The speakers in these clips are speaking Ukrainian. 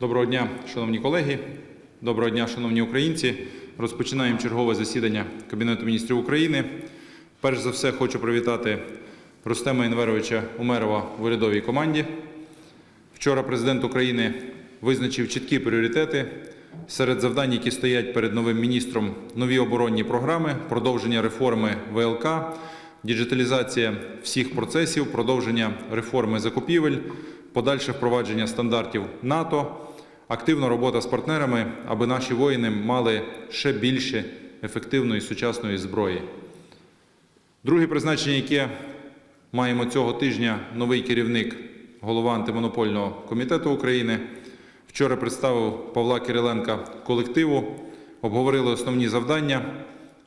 Доброго дня, шановні колеги. Доброго дня, шановні українці. Розпочинаємо чергове засідання Кабінету міністрів України. Перш за все, хочу привітати Рустема Інверовича Умерова в урядовій команді. Вчора президент України визначив чіткі пріоритети серед завдань, які стоять перед новим міністром: нові оборонні програми, продовження реформи ВЛК, діджиталізація всіх процесів, продовження реформи закупівель, подальше впровадження стандартів НАТО, активна робота з партнерами, аби наші воїни мали ще більше ефективної сучасної зброї. Друге призначення, яке маємо цього тижня, новий керівник, голова антимонопольного комітету України. Вчора представив Павла Кириленка колективу, обговорили основні завдання.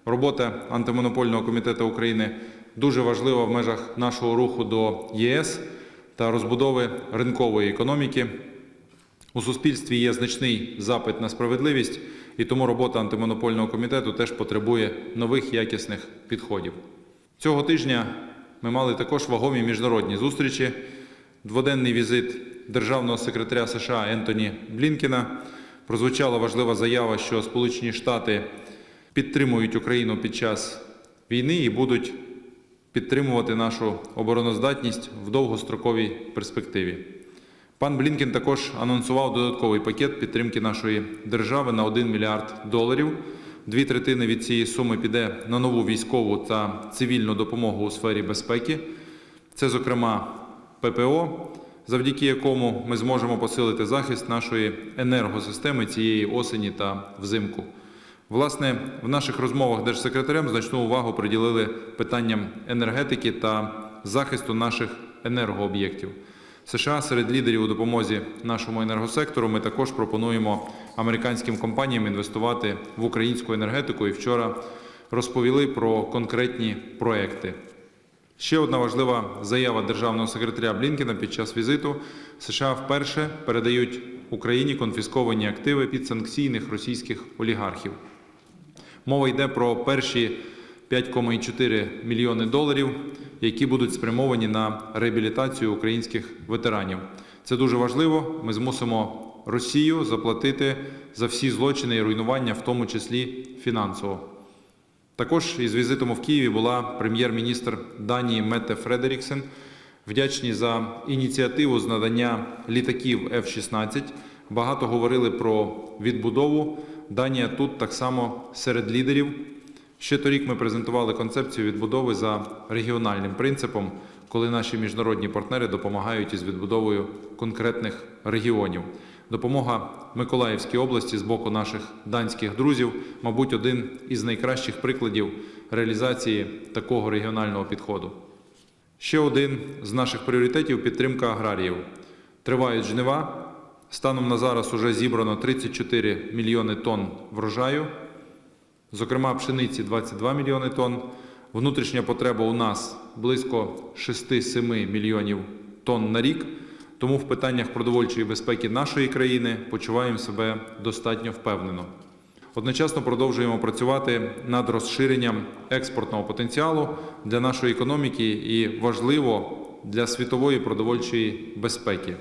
Робота антимонопольного комітету України дуже важлива в межах нашого руху до ЄС та розбудови ринкової економіки. У суспільстві є значний запит на справедливість, і тому робота антимонопольного комітету теж потребує нових якісних підходів. Цього тижня ми мали також вагомі міжнародні зустрічі. Дводенний візит державного секретаря США Ентоні Блінкена. Прозвучала важлива заява, що Сполучені Штати підтримують Україну під час війни і будуть підтримувати нашу обороноздатність в довгостроковій перспективі. Пан Блінкен також анонсував додатковий пакет підтримки нашої держави на 1 мільярд доларів. Дві третини від цієї суми піде на нову військову та цивільну допомогу у сфері безпеки. Це, зокрема, ППО, завдяки якому ми зможемо посилити захист нашої енергосистеми цієї осені та взимку. Власне, в наших розмовах держсекретарем значну увагу приділили питанням енергетики та захисту наших енергооб'єктів. США серед лідерів у допомозі нашому енергосектору. Ми також пропонуємо американським компаніям інвестувати в українську енергетику. І вчора розповіли про конкретні проекти. Ще одна важлива заява державного секретаря Блінкена під час візиту. США вперше передають Україні конфісковані активи підсанкційних російських олігархів. Мова йде про перші 5,4 мільйони доларів, які будуть спрямовані на реабілітацію українських ветеранів. Це дуже важливо. Ми змусимо Росію заплатити за всі злочини і руйнування, в тому числі фінансово. Також із візитом в Києві була прем'єр-міністр Данії Мете Фредеріксен. Вдячні за ініціативу з надання літаків F-16. Багато говорили про відбудову. Данія тут так само серед лідерів. Ще торік ми презентували концепцію відбудови за регіональним принципом, коли наші міжнародні партнери допомагають із відбудовою конкретних регіонів. Допомога Миколаївській області з боку наших данських друзів, мабуть, один із найкращих прикладів реалізації такого регіонального підходу. Ще один з наших пріоритетів підтримка аграріїв. Тривають жнива. Станом на зараз уже зібрано 34 мільйони тонн врожаю, зокрема пшениці 22 мільйони тонн. Внутрішня потреба у нас близько 6-7 мільйонів тонн на рік. Тому в питаннях продовольчої безпеки нашої країни почуваємо себе достатньо впевнено. Одночасно продовжуємо працювати над розширенням експортного потенціалу для нашої економіки і важливо для світової продовольчої безпеки.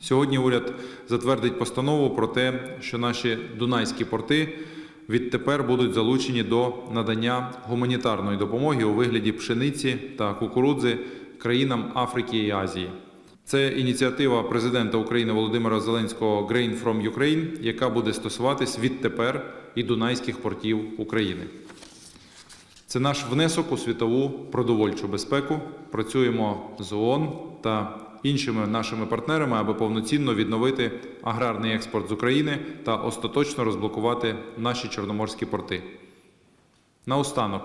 Сьогодні уряд затвердить постанову про те, що наші дунайські порти відтепер будуть залучені до надання гуманітарної допомоги у вигляді пшениці та кукурудзи країнам Африки і Азії. Це ініціатива президента України Володимира Зеленського Grain from Ukraine, яка буде стосуватись відтепер і дунайських портів України. Це наш внесок у світову продовольчу безпеку. Працюємо з ООН та іншими нашими партнерами, аби повноцінно відновити аграрний експорт з України та остаточно розблокувати наші чорноморські порти. Наостанок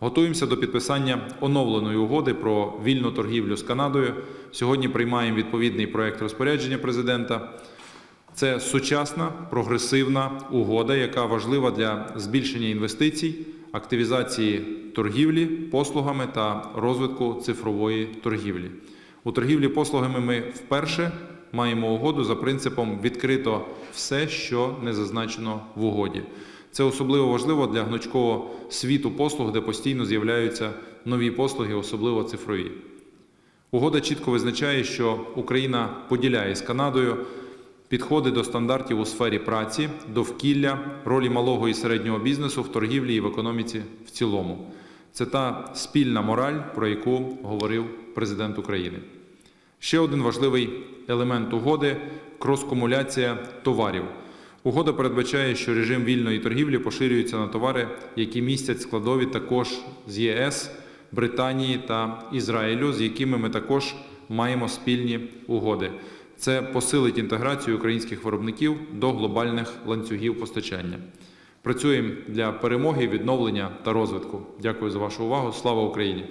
готуємося до підписання оновленої угоди про вільну торгівлю з Канадою. Сьогодні приймаємо відповідний проект розпорядження президента. Це сучасна прогресивна угода, яка важлива для збільшення інвестицій, активізації торгівлі послугами та розвитку цифрової торгівлі. У торгівлі послугами ми вперше маємо угоду за принципом відкрито все, що не зазначено в угоді. Це особливо важливо для гнучкового світу послуг, де постійно з'являються нові послуги, особливо цифрові. Угода чітко визначає, що Україна поділяє з Канадою підходи до стандартів у сфері праці, довкілля, ролі малого і середнього бізнесу в торгівлі і в економіці в цілому. Це та спільна мораль, про яку говорив президент України. Ще один важливий елемент угоди кроскумуляція товарів. Угода передбачає, що режим вільної торгівлі поширюється на товари, які містять складові також з ЄС, Британії та Ізраїлю, з якими ми також маємо спільні угоди. Це посилить інтеграцію українських виробників до глобальних ланцюгів постачання. Працюємо для перемоги, відновлення та розвитку. Дякую за вашу увагу. Слава Україні!